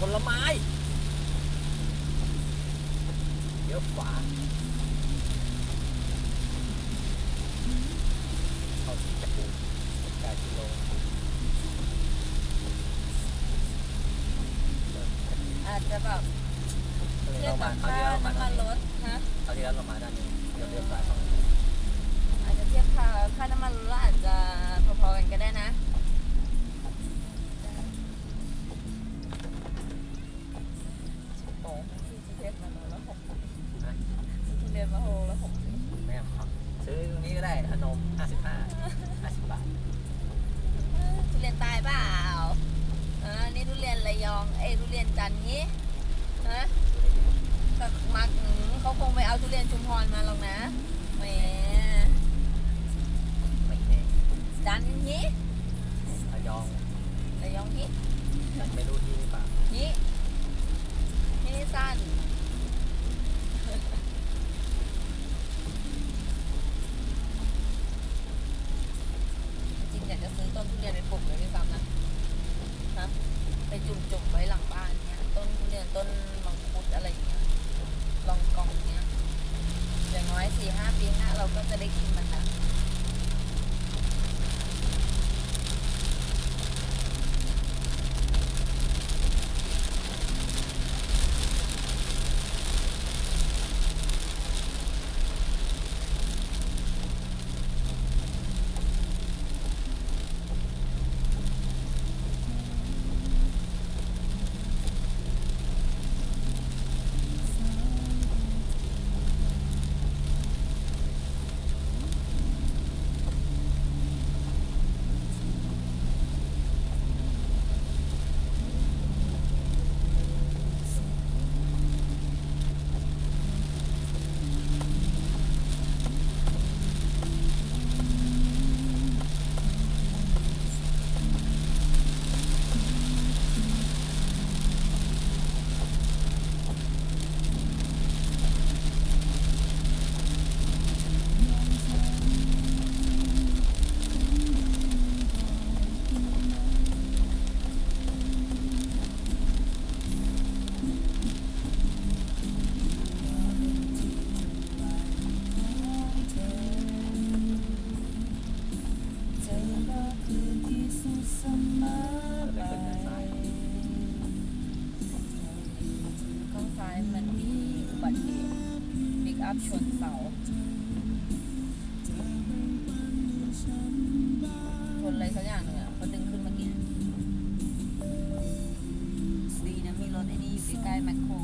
ผลไม้เดี๋ยวขวาเข้าสีจะปูแปดกิโลอาจจะแบบเทีเทียยบบกักับบคราวค่าที่แล้วเรามาน้ำมันรถฮะคราวที่แล้วเราม ยนระยองเอ้ยทุเรียนจันทร์งี้ฮะก็มักอืมเขาคงไปเอาทุเรียนชุมพรมาหรอกนะแหมไม่แน่จันทร์งี้ระยองระยองงี้ฉันไม่รู้ที่หรือเปล่างี้นี่สั้นจริงๆอยากจะซื้อต้นทุเรียนไปปลูกเลยด้วยซ้ำนะฮะไปจุ่มๆไว้หลังบ้านเนี้ยต้นทุเรียนต้นมังคุดอะไรอย่างเงี้ยลองกองเนี้ยอย่างน้อยสี่ห้า ปีหน้าเราก็จะได้กินมันนะ อัพชนเสาชนอะไรสักอย่างหนึ่งอะเขาดึงขึ้นเมื่อกี้ดีนะมีรถไอ้นี่อยู่ใกล้ๆแมคโคร